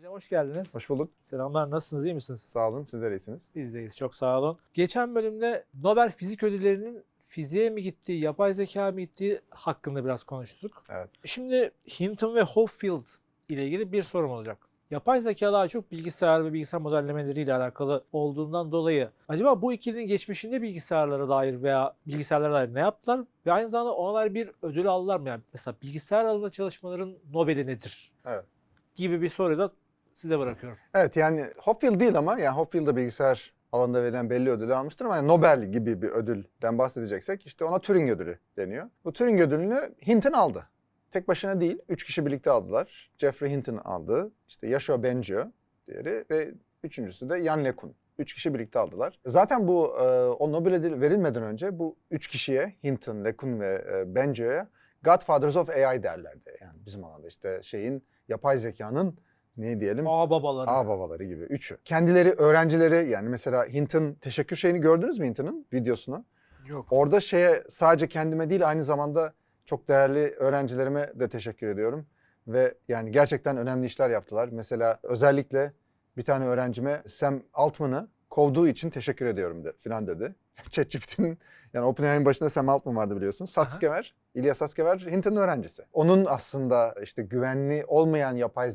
Hocam hoş geldiniz. Hoş bulduk. Selamlar nasılsınız iyi misiniz? Sağ olun. Sizler iyisiniz. Bizdeyiz çok sağ olun. Geçen bölümde Nobel Fizik Ödülleri'nin fiziğe mi gittiği, yapay zeka mı gittiği hakkında biraz konuştuk. Evet. Şimdi Hinton ve Hopfield ile ilgili bir sorum olacak. Yapay zeka daha çok bilgisayar ve bilgisayar modellemeleriyle alakalı olduğundan dolayı acaba bu ikilinin geçmişinde bilgisayarlara dair veya bilgisayarlara dair ne yaptılar ve aynı zamanda onlar bir ödül aldılar mı? Yani mesela bilgisayar alanında çalışmaların Nobel'i nedir? Evet. Gibi bir soruyu da size bırakıyorum. Evet yani Hopfield değil ama yani Hopfield'da bilgisayar alanında verilen belli ödülü almıştır ama yani Nobel gibi bir ödülden bahsedeceksek işte ona Turing ödülü deniyor. Bu Turing ödülünü Hinton aldı. Tek başına değil, üç kişi birlikte aldılar. Jeffrey Hinton aldı, işte Yoshua Bengio diğeri ve üçüncüsü de Jan LeCun. Üç kişi birlikte aldılar. Zaten bu e, o Nobel ödülü verilmeden önce bu üç kişiye Hinton, LeCun ve e, Bengio'ya Godfathers of AI derlerdi. Yani bizim alanda işte şeyin yapay zekanın ne diyelim Aa babaları. ağ babaları gibi üçü. Kendileri öğrencileri yani mesela Hinton teşekkür şeyini gördünüz mü Hinton'ın videosunu? Yok. Orada şeye sadece kendime değil aynı zamanda çok değerli öğrencilerime de teşekkür ediyorum. Ve yani gerçekten önemli işler yaptılar. Mesela özellikle bir tane öğrencime Sam Altman'ı kovduğu için teşekkür ediyorum de, filan dedi. ChatGPT'nin yani OpenAI'nin başında Sam Altman vardı biliyorsunuz. Satskever, İlyas Satskever Hinton'un öğrencisi. Onun aslında işte güvenli olmayan yapay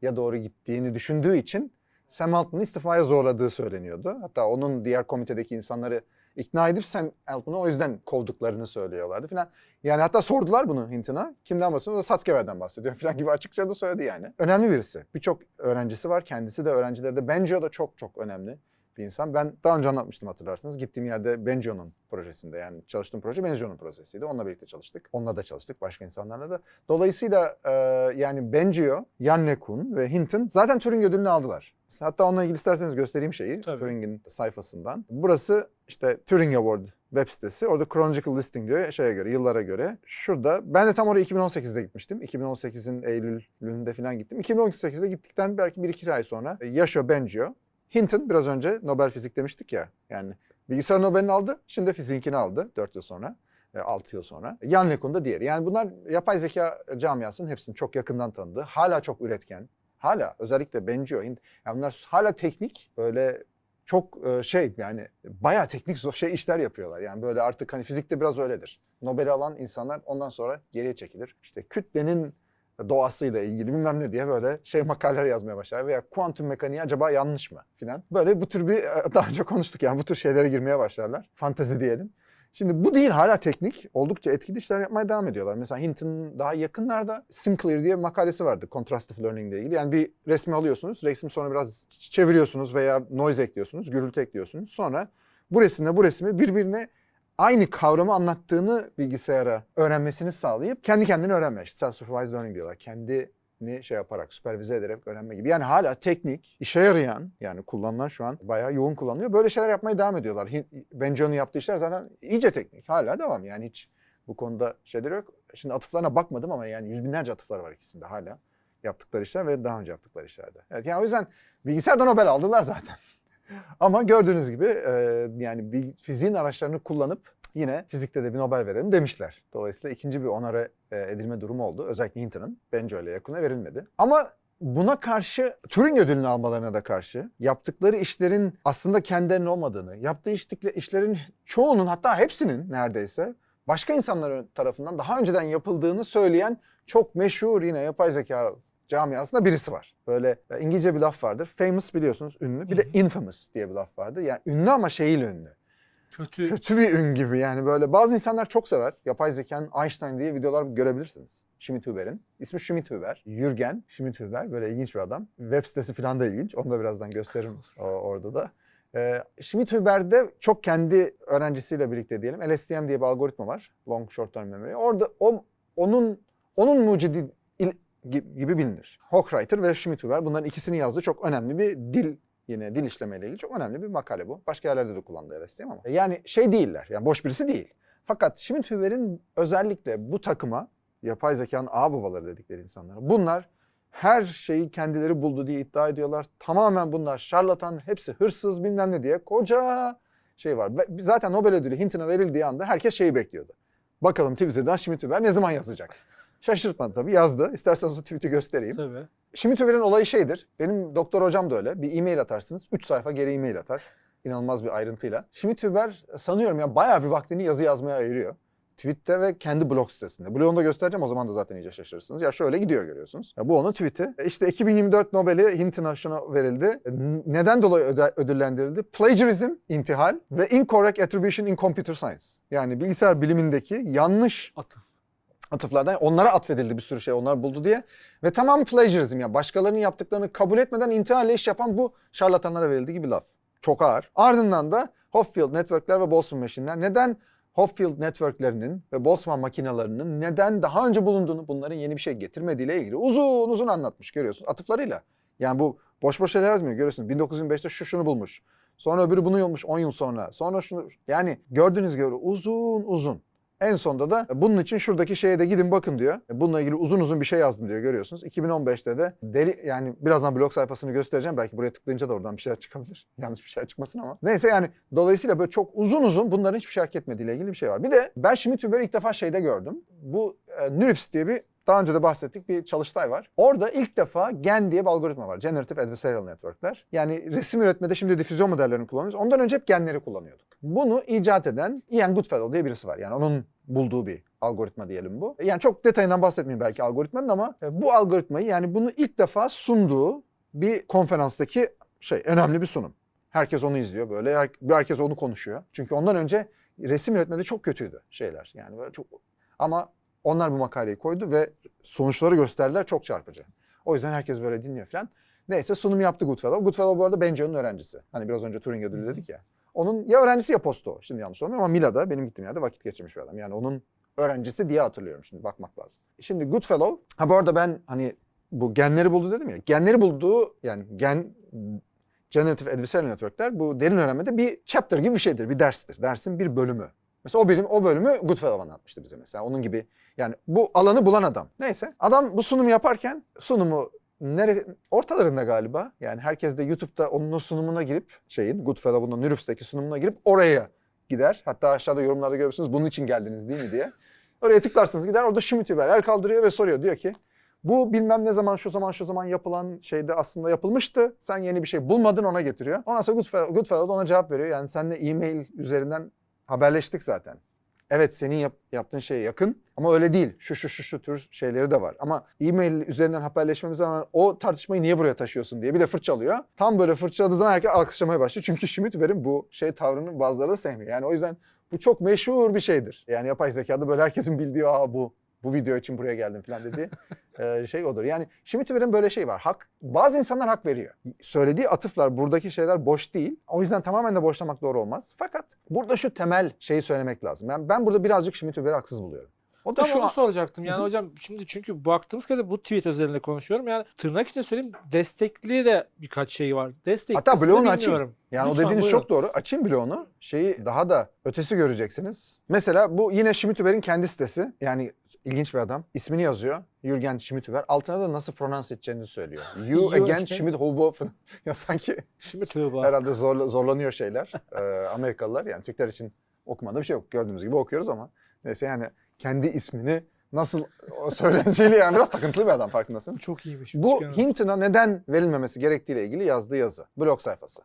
zekaya doğru gittiğini düşündüğü için Sam Altman'ı istifaya zorladığı söyleniyordu. Hatta onun diğer komitedeki insanları ikna edip Sam Altman'ı o yüzden kovduklarını söylüyorlardı falan. Yani hatta sordular bunu Hinton'a. Kimden bahsediyor? Satskever'den bahsediyor falan gibi açıkça da söyledi yani. Önemli birisi. Birçok öğrencisi var. Kendisi de öğrencileri de. Bence da çok çok önemli bir insan. Ben daha önce anlatmıştım hatırlarsınız. Gittiğim yerde Bengio'nun projesinde yani çalıştığım proje Bengio'nun projesiydi. Onunla birlikte çalıştık. Onunla da çalıştık. Başka insanlarla da. Dolayısıyla e, yani Bengio, Jan LeCun ve Hinton zaten Turing ödülünü aldılar. Hatta onunla ilgili isterseniz göstereyim şeyi Tabii. Turing'in sayfasından. Burası işte Turing Award web sitesi. Orada chronological listing diyor şeye göre, yıllara göre. Şurada ben de tam oraya 2018'de gitmiştim. 2018'in Eylül'ünde falan gittim. 2018'de gittikten belki 1-2 ay sonra Yoshua Bengio, Hinton biraz önce Nobel Fizik demiştik ya. Yani bilgisayar Nobel'ini aldı. Şimdi de fiziğinkini aldı 4 yıl sonra. 6 yıl sonra. Jan LeCun da diğeri. Yani bunlar yapay zeka camiasının hepsini çok yakından tanıdığı. Hala çok üretken. Hala özellikle Bengio, Hint. Yani bunlar hala teknik böyle çok e, şey yani bayağı teknik şey işler yapıyorlar. Yani böyle artık hani fizikte biraz öyledir. Nobel'i alan insanlar ondan sonra geriye çekilir. İşte kütlenin doğasıyla ilgili bilmem ne diye böyle şey makaleler yazmaya başlar veya kuantum mekaniği acaba yanlış mı filan. Böyle bu tür bir e, daha önce konuştuk yani bu tür şeylere girmeye başlarlar. Fantezi diyelim. Şimdi bu değil hala teknik. Oldukça etkili işler yapmaya devam ediyorlar. Mesela Hinton'un daha yakınlarda SimClear diye makalesi vardı contrastive learning ile ilgili. Yani bir resmi alıyorsunuz, resmi sonra biraz çeviriyorsunuz veya noise ekliyorsunuz, gürültü ekliyorsunuz. Sonra bu resimle bu resmi birbirine aynı kavramı anlattığını bilgisayara öğrenmesini sağlayıp kendi kendine öğrenme. İşte self-supervised learning diyorlar. Kendini şey yaparak, süpervize ederek öğrenme gibi. Yani hala teknik, işe yarayan yani kullanılan şu an bayağı yoğun kullanılıyor. Böyle şeyler yapmaya devam ediyorlar. Bengio'nun yaptığı işler zaten iyice teknik. Hala devam yani hiç bu konuda şeyler yok. Şimdi atıflarına bakmadım ama yani yüz binlerce atıflar var ikisinde hala yaptıkları işler ve daha önce yaptıkları işlerde. Evet yani o yüzden bilgisayarda Nobel aldılar zaten. Ama gördüğünüz gibi e, yani fiziğin araçlarını kullanıp yine fizikte de bir Nobel verelim demişler. Dolayısıyla ikinci bir onara e, edilme durumu oldu. Özellikle Hinton'ın Bengio ile yakına verilmedi. Ama buna karşı Turing ödülünü almalarına da karşı yaptıkları işlerin aslında kendilerinin olmadığını, yaptığı işlerin çoğunun hatta hepsinin neredeyse başka insanlar tarafından daha önceden yapıldığını söyleyen çok meşhur yine yapay zeka camiasında birisi var. Böyle e, İngilizce bir laf vardır. Famous biliyorsunuz ünlü. Bir de infamous diye bir laf vardır. Yani ünlü ama şeyiyle ünlü. Kötü. Kötü bir ün gibi yani böyle. Bazı insanlar çok sever. Yapay zekanın Einstein diye videolar görebilirsiniz. Schmidt-Huber'in. İsmi Schmidt-Huber. Jürgen Schmidt-Huber. Böyle ilginç bir adam. Web sitesi falan da ilginç. Onu da birazdan gösteririm o- orada da. Ee, Schmidt-Huber'de çok kendi öğrencisiyle birlikte diyelim. LSTM diye bir algoritma var. Long Short Term Memory. Orada o, onun onun mucidi gibi bilinir. Hochreiter ve Schmidt-Huber bunların ikisini yazdığı çok önemli bir dil yine dil işlemeyle ilgili çok önemli bir makale bu. Başka yerlerde de kullandığı LSTM ama. Yani şey değiller. Yani boş birisi değil. Fakat Schmidt-Huber'in özellikle bu takıma yapay zekanın ağ babaları dedikleri insanlara bunlar her şeyi kendileri buldu diye iddia ediyorlar. Tamamen bunlar şarlatan, hepsi hırsız bilmem ne diye koca şey var. Zaten Nobel ödülü Hinton'a verildiği anda herkes şeyi bekliyordu. Bakalım Twitter'dan Schmidt-Huber ne zaman yazacak? Şaşırtmadı tabii yazdı. İsterseniz o tweet'i göstereyim. Tabii. Şimdi Tüver'in olayı şeydir. Benim doktor hocam da öyle. Bir e-mail atarsınız. 3 sayfa geri e-mail atar. İnanılmaz bir ayrıntıyla. Şimdi Tüber sanıyorum ya bayağı bir vaktini yazı yazmaya ayırıyor. Tweet'te ve kendi blog sitesinde. Blogunu da göstereceğim o zaman da zaten iyice şaşırırsınız. Ya şöyle gidiyor görüyorsunuz. Ya bu onun tweet'i. E İşte 2024 Nobel'i Hinton'a şuna verildi. E, Neden dolayı öde- ödüllendirildi? Plagiarism, intihal ve incorrect attribution in computer science. Yani bilgisayar bilimindeki yanlış Atıf. Atıflardan onlara atfedildi bir sürü şey onlar buldu diye. Ve tamam plagiarism ya başkalarının yaptıklarını kabul etmeden intiharla iş yapan bu şarlatanlara verildiği gibi laf. Çok ağır. Ardından da Hopfield Network'ler ve Boltzmann Machine'ler neden Hopfield Network'lerinin ve Boltzmann makinelerinin neden daha önce bulunduğunu, bunların yeni bir şey getirmediğiyle ilgili uzun uzun anlatmış görüyorsun atıflarıyla. Yani bu boş boş şeyler yazmıyor görüyorsun. 1925'te şu şunu bulmuş. Sonra öbürü bunu bulmuş 10 yıl sonra. Sonra şunu yani gördüğünüz gibi uzun uzun. En sonunda da bunun için şuradaki şeye de gidin bakın diyor. Bununla ilgili uzun uzun bir şey yazdım diyor görüyorsunuz. 2015'te de deli yani birazdan blog sayfasını göstereceğim. Belki buraya tıklayınca da oradan bir şeyler çıkabilir. Yanlış bir şey çıkmasın ama. Neyse yani dolayısıyla böyle çok uzun uzun bunların hiçbir şey hak etmediğiyle ilgili bir şey var. Bir de ben Schmidt-Huber'i ilk defa şeyde gördüm. Bu e, NeurIPS diye bir daha önce de bahsettik bir çalıştay var. Orada ilk defa GAN diye bir algoritma var. Generative Adversarial Network'ler. Yani resim üretmede şimdi difüzyon modellerini kullanıyoruz. Ondan önce hep genleri kullanıyorduk. Bunu icat eden Ian Goodfellow diye birisi var. Yani onun bulduğu bir algoritma diyelim bu. Yani çok detayından bahsetmeyeyim belki algoritmanın ama e, bu algoritmayı yani bunu ilk defa sunduğu bir konferanstaki şey önemli bir sunum. Herkes onu izliyor böyle. Her- Herkes onu konuşuyor. Çünkü ondan önce resim üretmede çok kötüydü şeyler. Yani böyle çok ama onlar bu makaleyi koydu ve sonuçları gösterdiler çok çarpıcı. O yüzden herkes böyle dinliyor falan. Neyse sunum yaptı Goodfellow. Goodfellow bu arada Benjo'nun öğrencisi. Hani biraz önce Turing ödülü dedik ya. Onun ya öğrencisi ya posto. Şimdi yanlış olmuyor ama Mila'da benim gittiğim yerde vakit geçirmiş bir adam. Yani onun öğrencisi diye hatırlıyorum şimdi bakmak lazım. Şimdi Goodfellow, ha bu arada ben hani bu genleri buldu dedim ya. Genleri bulduğu yani gen Generative Adversarial Network'ler bu derin öğrenmede bir chapter gibi bir şeydir, bir derstir. Dersin bir bölümü. Mesela o bölüm, o bölümü Goodfellow anlatmıştı bize mesela. Onun gibi yani bu alanı bulan adam. Neyse adam bu sunumu yaparken sunumu nere ortalarında galiba. Yani herkes de YouTube'da onun sunumuna girip şeyin Goodfellow'un NeurIPS'teki sunumuna girip oraya gider. Hatta aşağıda yorumlarda görürsünüz bunun için geldiniz değil mi diye. Oraya tıklarsınız gider orada Schmidt ver el kaldırıyor ve soruyor diyor ki bu bilmem ne zaman şu zaman şu zaman yapılan şeyde aslında yapılmıştı. Sen yeni bir şey bulmadın ona getiriyor. Ondan sonra Goodfellow, Goodfellow da ona cevap veriyor. Yani seninle e-mail üzerinden haberleştik zaten. Evet senin yap- yaptığın şeye yakın ama öyle değil. Şu şu şu şu tür şeyleri de var. Ama e-mail üzerinden haberleşmemiz zaman o tartışmayı niye buraya taşıyorsun diye bir de fırçalıyor. Tam böyle fırçaladığı zaman herkes alkışlamaya başlıyor. Çünkü Schmidt-Huber'in bu şey tavrını bazıları da sevmiyor. Yani o yüzden bu çok meşhur bir şeydir. Yani yapay zekada böyle herkesin bildiği aa bu bu video için buraya geldim falan dediği e, şey odur. Yani Schmidt-Huber'in böyle şey var. Hak, bazı insanlar hak veriyor. Söylediği atıflar, buradaki şeyler boş değil. O yüzden tamamen de boşlamak doğru olmaz. Fakat burada şu temel şeyi söylemek lazım. Ben, ben burada birazcık Schmidt-Huber'i haksız buluyorum. O da Tam şu onu an... soracaktım. Yani hocam şimdi çünkü baktığımız kadarıyla bu tweet üzerinde konuşuyorum. Yani tırnak içinde söyleyeyim destekli de birkaç şey var. Destek Hatta bloğunu açayım. Yani o Lütfen, dediğiniz buyurun. çok doğru. Açayım onu. Şeyi daha da ötesi göreceksiniz. Mesela bu yine Schmidt-Huber'in kendi sitesi. Yani ilginç bir adam. İsmini yazıyor. Jürgen Schmidt-Huber. Altına da nasıl pronouns edeceğini söylüyor. You, again falan. ya sanki tığba. herhalde zorla- zorlanıyor şeyler. Ee, Amerikalılar. Yani Türkler için okumada bir şey yok. Gördüğümüz gibi okuyoruz ama. Neyse yani kendi ismini nasıl o söyleneceğiyle yani biraz takıntılı bir adam farkındasın. Çok iyiymiş. Bu. Hinton'a neden verilmemesi gerektiğiyle ilgili yazdığı yazı. Blog sayfası.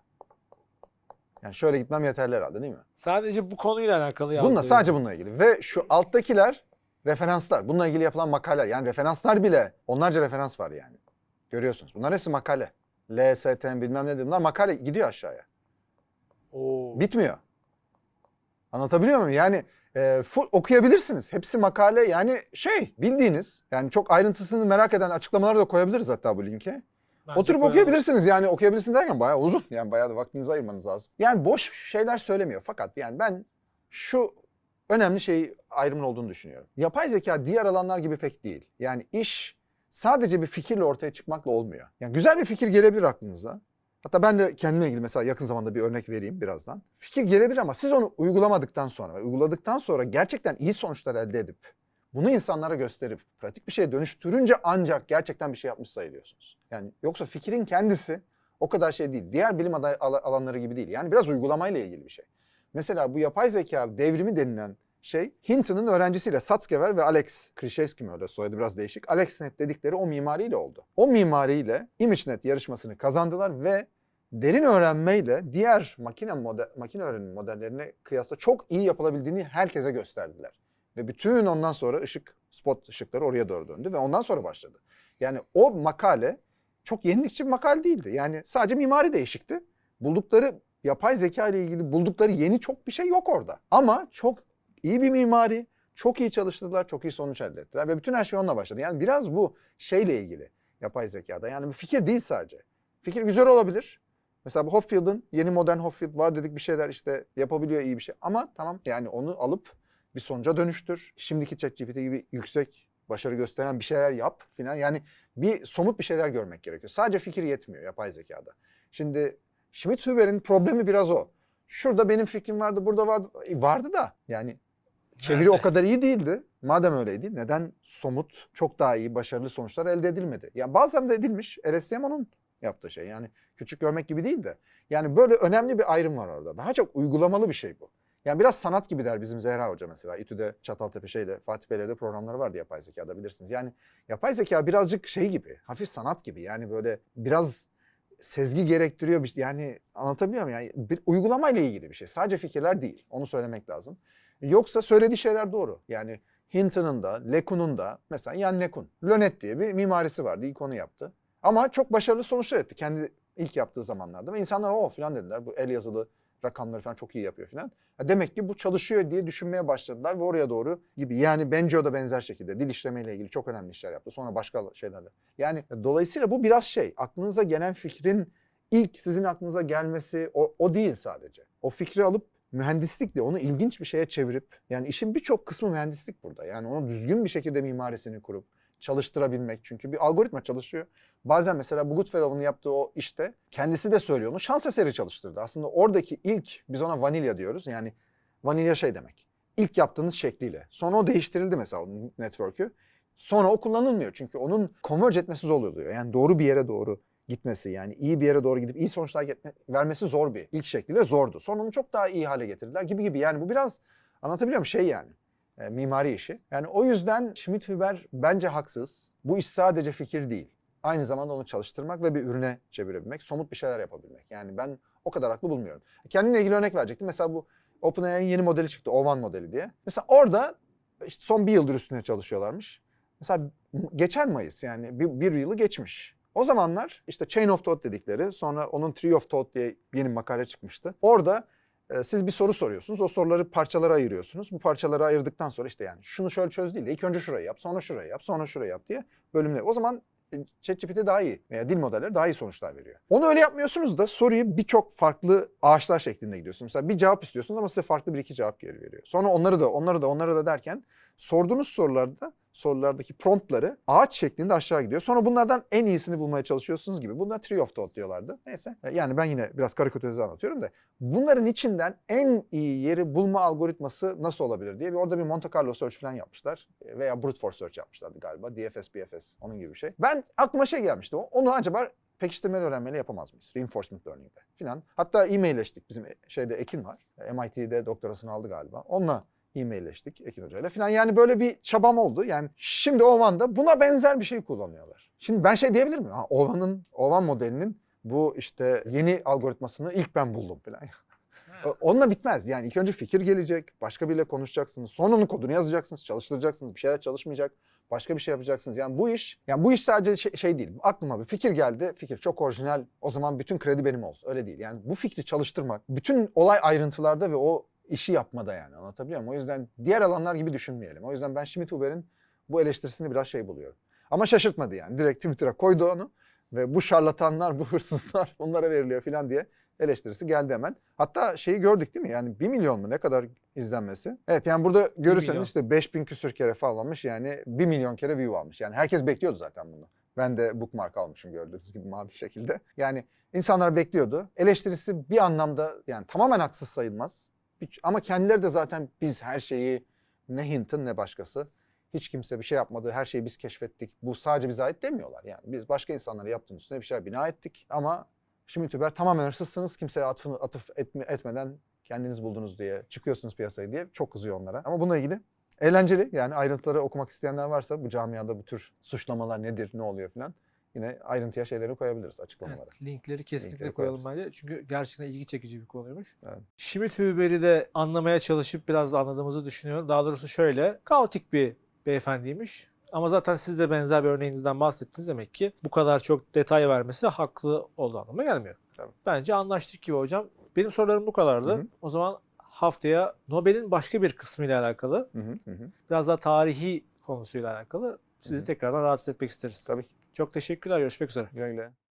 Yani şöyle gitmem yeterli herhalde değil mi? Sadece bu konuyla alakalı yazdığı. Bununla sadece bununla ilgili. Ve şu alttakiler referanslar. Bununla ilgili yapılan makaleler. Yani referanslar bile onlarca referans var yani. Görüyorsunuz. Bunlar hepsi makale. LSTM bilmem ne de bunlar makale gidiyor aşağıya. Oo. Bitmiyor. Anlatabiliyor muyum? Yani e, full okuyabilirsiniz. Hepsi makale yani şey bildiğiniz. Yani çok ayrıntısını merak eden açıklamaları da koyabiliriz hatta bu linke. Bence Oturup koyalım. okuyabilirsiniz yani okuyabilirsiniz derken bayağı uzun. Yani bayağı da vaktinizi ayırmanız lazım. Yani boş şeyler söylemiyor fakat yani ben şu önemli şey ayrımın olduğunu düşünüyorum. Yapay zeka diğer alanlar gibi pek değil. Yani iş sadece bir fikirle ortaya çıkmakla olmuyor. Yani güzel bir fikir gelebilir aklınıza. Hatta ben de kendime ilgili mesela yakın zamanda bir örnek vereyim birazdan. Fikir gelebilir ama siz onu uygulamadıktan sonra ve uyguladıktan sonra gerçekten iyi sonuçlar elde edip bunu insanlara gösterip pratik bir şeye dönüştürünce ancak gerçekten bir şey yapmış sayılıyorsunuz. Yani yoksa fikrin kendisi o kadar şey değil. Diğer bilim aday- ala- alanları gibi değil. Yani biraz uygulamayla ilgili bir şey. Mesela bu yapay zeka devrimi denilen şey Hinton'un öğrencisiyle Satskever ve Alex Krishevsky mi öyle soyadı biraz değişik. AlexNet dedikleri o mimariyle oldu. O mimariyle ImageNet yarışmasını kazandılar ve derin öğrenmeyle diğer makine model, makine öğrenim modellerine kıyasla çok iyi yapılabildiğini herkese gösterdiler. Ve bütün ondan sonra ışık, spot ışıkları oraya doğru döndü ve ondan sonra başladı. Yani o makale çok yenilikçi bir makale değildi. Yani sadece mimari değişikti. Buldukları yapay zeka ile ilgili buldukları yeni çok bir şey yok orada. Ama çok iyi bir mimari, çok iyi çalıştırdılar, çok iyi sonuç elde ettiler ve bütün her şey onunla başladı. Yani biraz bu şeyle ilgili yapay zekada. Yani bir fikir değil sadece. Fikir güzel olabilir. Mesela bu Hoffield'ın yeni modern Hoffield var dedik bir şeyler işte yapabiliyor iyi bir şey. Ama tamam yani onu alıp bir sonuca dönüştür. Şimdiki ChatGPT gibi yüksek başarı gösteren bir şeyler yap filan. Yani bir somut bir şeyler görmek gerekiyor. Sadece fikir yetmiyor yapay zekada. Şimdi Schmidt-Huber'in problemi biraz o. Şurada benim fikrim vardı, burada vardı. E, Vardı da yani çeviri Nerede? o kadar iyi değildi. Madem öyleydi neden somut, çok daha iyi, başarılı sonuçlar elde edilmedi? Yani bazen de edilmiş. LSTM onun yaptığı şey. Yani küçük görmek gibi değil de. Yani böyle önemli bir ayrım var orada. Daha çok uygulamalı bir şey bu. Yani biraz sanat gibi der bizim Zehra Hoca mesela. İTÜ'de, Çataltepe şeyde, Fatih Bey'le programları vardı yapay zekada bilirsiniz. Yani yapay zeka birazcık şey gibi, hafif sanat gibi. Yani böyle biraz sezgi gerektiriyor. bir- Yani anlatabiliyor muyum? Yani bir uygulamayla ilgili bir şey. Sadece fikirler değil. Onu söylemek lazım. Yoksa söylediği şeyler doğru. Yani Hinton'un da, Lekun'un da mesela Jan Lekun, Lönet diye bir mimarisi vardı. İlk yaptı. Ama çok başarılı sonuçlar etti kendi ilk yaptığı zamanlarda. Ve insanlar o falan dediler. Bu el yazılı rakamları falan çok iyi yapıyor falan. Ha demek ki bu çalışıyor diye düşünmeye başladılar ve oraya doğru gibi. Yani Benjo da benzer şekilde dil işlemeyle ilgili çok önemli işler yaptı. Sonra başka şeylerle. Yani dolayısıyla bu biraz şey. Aklınıza gelen fikrin ilk sizin aklınıza gelmesi o, o değil sadece. O fikri alıp mühendislikle onu ilginç bir şeye çevirip yani işin birçok kısmı mühendislik burada. Yani onu düzgün bir şekilde mimarisini kurup çalıştırabilmek. Çünkü bir algoritma çalışıyor. Bazen mesela bu Goodfellow'un yaptığı o işte kendisi de söylüyor onu şans eseri çalıştırdı. Aslında oradaki ilk biz ona vanilya diyoruz. Yani vanilya şey demek. İlk yaptığınız şekliyle. Sonra o değiştirildi mesela o network'ü. Sonra o kullanılmıyor. Çünkü onun converge etmesi zor oluyor. Yani doğru bir yere doğru gitmesi yani iyi bir yere doğru gidip iyi sonuçlar getme- vermesi zor bir ilk şekliyle zordu. Sonra onu çok daha iyi hale getirdiler gibi gibi. Yani bu biraz anlatabiliyor muyum şey yani e, mimari işi. Yani o yüzden Schmidt-Huber bence haksız. Bu iş sadece fikir değil. Aynı zamanda onu çalıştırmak ve bir ürüne çevirebilmek, somut bir şeyler yapabilmek. Yani ben o kadar haklı bulmuyorum. Kendimle ilgili örnek verecektim. Mesela bu OpenAI'nin yeni modeli çıktı, O1 modeli diye. Mesela orada işte son bir yıldır üstüne çalışıyorlarmış. Mesela geçen Mayıs yani bir, bir yılı geçmiş. O zamanlar işte Chain of Thought dedikleri sonra onun Tree of Thought diye yeni makale çıkmıştı. Orada e, siz bir soru soruyorsunuz. O soruları parçalara ayırıyorsunuz. Bu parçalara ayırdıktan sonra işte yani şunu şöyle çöz değil de ilk önce şurayı yap, sonra şurayı yap, sonra şurayı yap diye bölümler. O zaman e, ChatGPT daha iyi veya dil modelleri daha iyi sonuçlar veriyor. Onu öyle yapmıyorsunuz da soruyu birçok farklı ağaçlar şeklinde gidiyorsunuz. Mesela bir cevap istiyorsunuz ama size farklı bir iki cevap geri veriyor. Sonra onları da onları da onları da derken sorduğunuz sorularda sorulardaki promptları ağaç şeklinde aşağı gidiyor. Sonra bunlardan en iyisini bulmaya çalışıyorsunuz gibi. Bunlar tree of thought diyorlardı. Neyse. E, Yani ben yine biraz karikatürize anlatıyorum da. Bunların içinden en iyi yeri bulma algoritması nasıl olabilir diye bir orada bir Monte Carlo search falan yapmışlar. E, Veya brute force search yapmışlardı galiba. DFS, BFS onun gibi bir şey. Ben aklıma şey gelmişti. Onu acaba pekiştirmeli öğrenmeyle yapamaz mıyız? Reinforcement learning'de falan. Hatta e-mailleştik. Bizim şeyde Ekin var. MIT'de doktorasını aldı galiba. Onunla e-mailleştik Ekin Hoca'yla falan. Yani böyle bir çabam oldu. Yani şimdi Ovan'da buna benzer bir şey kullanıyorlar. Şimdi ben şey diyebilir miyim? Ha, Ovan'ın, Ovan modelinin bu işte yeni algoritmasını ilk ben buldum falan. Onunla bitmez. Yani ilk önce fikir gelecek, başka biriyle konuşacaksınız. Sonra onun kodunu yazacaksınız, çalıştıracaksınız. Bir şeyler çalışmayacak, başka bir şey yapacaksınız. Yani bu iş, yani bu iş sadece şey, şey değil. Aklıma bir fikir geldi, fikir çok orijinal. O zaman bütün kredi benim olsun. Öyle değil. Yani bu fikri çalıştırmak, bütün olay ayrıntılarda ve o işi yapmada yani anlatabiliyor muyum? O yüzden diğer alanlar gibi düşünmeyelim. O yüzden ben Schmidt-Huber'in bu eleştirisini biraz şey buluyorum. Ama şaşırtmadı yani. Direkt Twitter'a koydu onu ve bu şarlatanlar, bu hırsızlar onlara veriliyor falan diye eleştirisi geldi hemen. Hatta şeyi gördük değil mi? Yani 1 milyon mu ne kadar izlenmesi? Evet yani burada görürseniz işte 5000 küsür kere falan almış yani 1 milyon kere view almış. Yani herkes bekliyordu zaten bunu. Ben de bookmark almışım gördüğünüz gibi mavi şekilde. Yani insanlar bekliyordu. Eleştirisi bir anlamda yani tamamen haksız sayılmaz. Ama kendileri de zaten biz her şeyi ne Hint'in ne başkası hiç kimse bir şey yapmadı, her şeyi biz keşfettik. Bu sadece bize ait demiyorlar. Yani biz başka insanlara yaptığımız üstüne bir şeyler bina ettik. Ama şimdi Tüber tamamen hırsızsınız. Kimseye atıf, atıf etme- etmeden kendiniz buldunuz diye çıkıyorsunuz piyasaya diye çok kızıyor onlara. Ama bununla ilgili eğlenceli yani ayrıntıları okumak isteyenler varsa bu camiada bu tür suçlamalar nedir, ne oluyor falan yine ayrıntıya şeyleri koyabiliriz açıklamalara. Evet, linkleri kesinlikle Linkleri koyalım bence. Çünkü gerçekten ilgi çekici bir konuymuş. Evet. Schmidt Huber'i de anlamaya çalışıp biraz da anladığımızı düşünüyorum. Daha doğrusu şöyle, kaotik bir beyefendiymiş. Ama zaten siz de benzer bir örneğinizden bahsettiniz demek ki bu kadar çok detay vermesi haklı olduğu anlamına gelmiyor. Tabii. Bence anlaştık gibi hocam. Benim sorularım bu kadardı. Hı hı. O zaman haftaya Nobel'in başka bir kısmıyla alakalı, hı, hı hı. biraz daha tarihi konusuyla alakalı sizi Hı hı. tekrardan rahatsız etmek isteriz. Tabii ki. Çok teşekkürler. Görüşmek üzere. Güle güle.